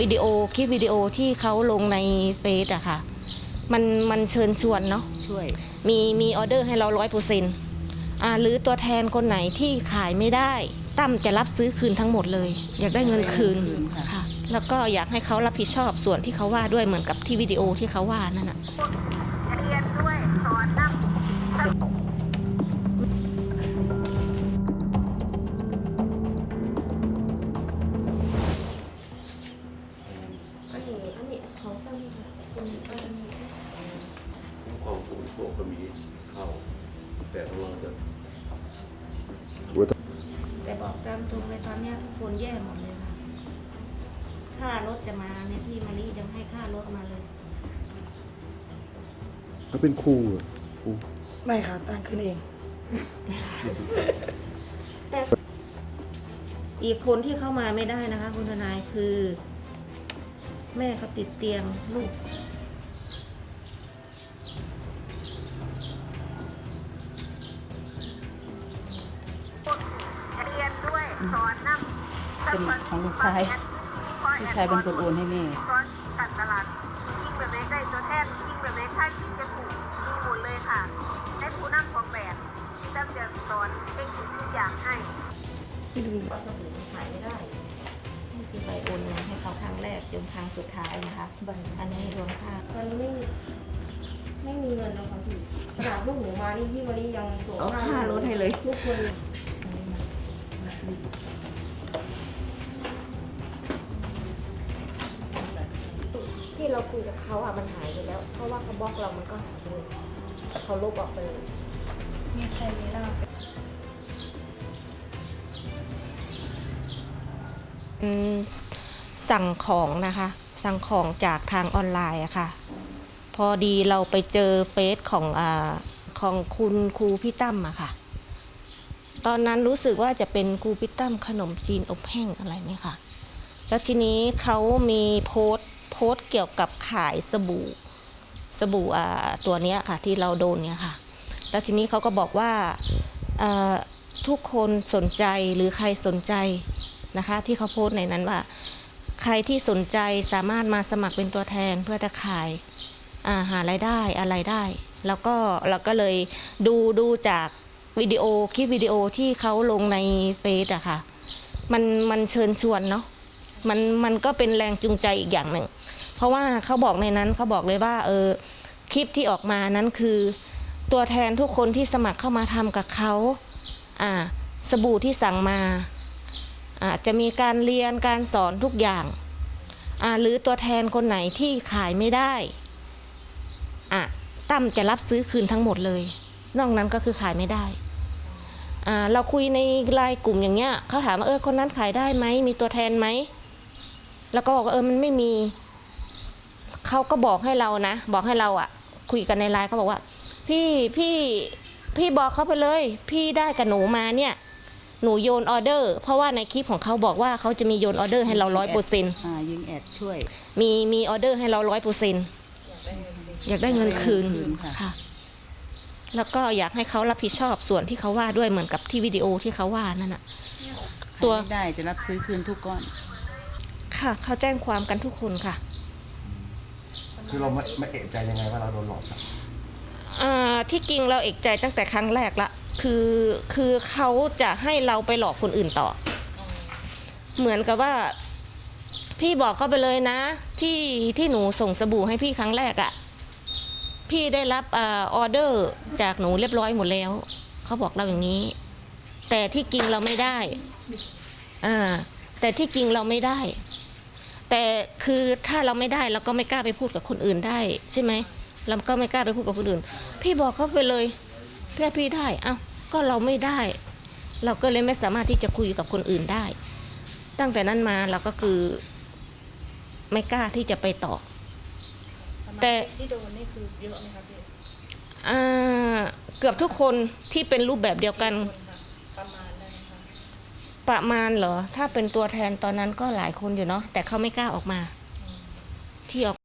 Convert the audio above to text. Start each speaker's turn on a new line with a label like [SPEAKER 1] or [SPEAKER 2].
[SPEAKER 1] วิดีโอคลิปวิดีโอที่เขาลงในเฟซอะค่ะ มันมันเชิญชวนเนาะ
[SPEAKER 2] ช่วย
[SPEAKER 1] มีมีออเดอร์ให้เราร้อยเปอร์เซ็นต์อ่าหรือตัวแทนคนไหนที่ขายไม่ได้ ตั้มจะรับซื้อคืนทั้งหมดเลย อยากได้เงินคืน
[SPEAKER 2] คืนค่ะ
[SPEAKER 1] ค่ะ แล้วก็อยากให้เขารับผิดชอบส่วนที่เขาว่าด้วยเหมือนกับที่วิดีโอที่เขาว่านั่นน่ะ
[SPEAKER 3] แต่ของเราจะ
[SPEAKER 1] แต่บอกตามตรงเลยตอนเนี้ยทุกคนแย่หมดเลยค่ะ ค่ารถจะมาเนี่ยพี่มารียังให้ค่ารถมาเลย
[SPEAKER 4] เขาเป็นครูเหรอครู
[SPEAKER 5] ไม่ค่ะตั้งขึ้นเอง
[SPEAKER 1] อีกคนที่เข้ามาไม่ได้นะคะ คุณทนายคือ แม่เขาติดเตียงลูก
[SPEAKER 6] เป็
[SPEAKER 2] นของลูกชายลูกชายเป็นคนโอนให้แม่
[SPEAKER 6] สอนการตลาดยิ่งแบบเล็กได้ตัวแทนยิ่งแบบเล็กถ้ายิ่งจะถูกมีหมดเลยค่ะได้ผู้นำของแบบที่ตั้งจะสอนเทคนิคทุกอย่างให้
[SPEAKER 1] ที่ดูว่าสบู่มันขายไม่ได้นี่คือใบโอนเงินให้เขาครั้งแรกจนครั้งสุดท้ายนะคะใบอันนี้รวมค่า
[SPEAKER 5] ตอนนี้ไม่ไม่มีเงินแล้วค่ะพี่ขนาดพวกหนูมานี่พี่วันนี้ยังส่ง
[SPEAKER 1] เอาค่ารถให้เลย
[SPEAKER 5] ทุกคน เลย
[SPEAKER 1] ที่เราคุยกับเขาอะมันหายไปแล้ว เพราะว่าเขาบล็อกเรามันก็หายไปเลยเขาลบออกไปเลย
[SPEAKER 5] มีใครมีลาบ
[SPEAKER 1] อืมสั่งของนะคะ สั่งของจากทางออนไลน์อะค่ะ พอดีเราไปเจอเฟซของอาของคุณครูพี่ตั้มอะค่ะ ตอนนั้นรู้สึกว่าจะเป็นครูพี่ตั้มขนมจีนอบแห้งอะไรเนี่ยค่ะ แล้วทีนี้เขามีโพสต์โพสต์เกี่ยวกับขายสบู่สบู่อ่าตัวนี้ค่ะที่เราโดนเนี่ยค่ะ แล้วทีนี้เขาก็บอกว่าอ่อทุกคนสนใจหรือใครสนใจนะคะ ที่เขาโพสต์ในนั้นว่า ใครที่สนใจสามารถมาสมัครเป็นตัวแทนเพื่อจะขายาหารายได้อะไรได้ แล้วก็เราก็เลยดูดูจากวิดีโอคลิปวิดีโอที่เขาลงในเฟซอะค่ะ มันมันเชิญชวนเนาะ มันมันก็เป็นแรงจูงใจอีกอย่างหนึ่ง เพราะว่าเขาบอกในนั้นเขาบอกเลยว่าเออคลิปที่ออกมานั้นคือ ตัวแทนทุกคนที่สมัครเข้ามาทำกับเขาอ่าสบู่ที่สั่งมาอ่าจะมีการเรียนการสอนทุกอย่างอ่าหรือตัวแทนคนไหนที่ขายไม่ได้อะตั้มจะรับซื้อคืนทั้งหมดเลย นอกนั้นก็คือขายไม่ได้ เราคุยในไลน์กลุ่มอย่างเงี้ยเขาถามว่าเออคนนั้นขายได้ไหม มีตัวแทนไหม แล้วก็บอกว่าเออมันไม่มีเขาก็บอกให้เรานะ บอกให้เราอะคุยกันในไลน์เขาบอกว่า พี่พี่พี่บอกเขาไปเลย พี่ได้กับหนูมาเนี่ย หนูโยนออเดอร์ เพราะว่าในคลิปของเขาบอกว่าเขาจะมีโยนออเดอร์ให้เราร้อยเปอร์เซ็นต์
[SPEAKER 2] อ่ายิงแอดช่วย
[SPEAKER 1] มีมีออเดอร์ให้เราร้อยเปอร์เซ็นต์อยากได้เงินคืน
[SPEAKER 2] คืนค่ะ
[SPEAKER 1] ค่ะ แล้วก็อยากให้เขารับผิดชอบส่วนที่เขาว่าด้วยเหมือนกับที่วิดีโอที่เขาว่านั่นน่ะตัว
[SPEAKER 2] ไม่ได้จะรับซื้อคืนทุกก้อน
[SPEAKER 1] ค่ะ เขาแจ้งความกันทุกคนค่ะ
[SPEAKER 4] คือเราไม่ไม่เอะใจยังไงว่าเราโดนหลอกครับ
[SPEAKER 1] อ่าที่จริงเราเอกใจตั้งแต่ครั้งแรกละคือคือเขาจะให้เราไปหลอกคนอื่นต่อ เหมือนกับว่า พี่บอกเขาไปเลยนะ ที่ที่หนูส่งสบู่ให้พี่ครั้งแรกอะ่ะพี่ได้รับอาออเดอร์จากหนูเรียบร้อยหมดแล้ว เขาบอกเราอย่างนี้ แต่ที่จริงเราไม่ได้อ่าแต่ที่จริงเราไม่ได้ แต่คือถ้าเราไม่ได้เราก็ไม่กล้าไปพูดกับคนอื่นได้ ใช่ไหมเราก็ไม่กล้าไปพูดกับคนอื่น พี่บอกเขาไปเลยเพื่อพี่ได้เอ้าก็เราไม่ได้ เราก็เลยไม่สามารถที่จะคุยกับคนอื่นได้ ตั้งแต่นั้นมาเราก็คือไม่กล้าที่จะไปต่อ แต่ที่โดนนี่คือเยอะไหมคะพี่เกือบทุกคนที่เป็นรูปแบบเดียวกัน ประมาณเหรอ ถ้าเป็นตัวแทนตอนนั้นก็หลายคนอยู่เนาะแต่เขาไม่กล้าออกมา ที่ออก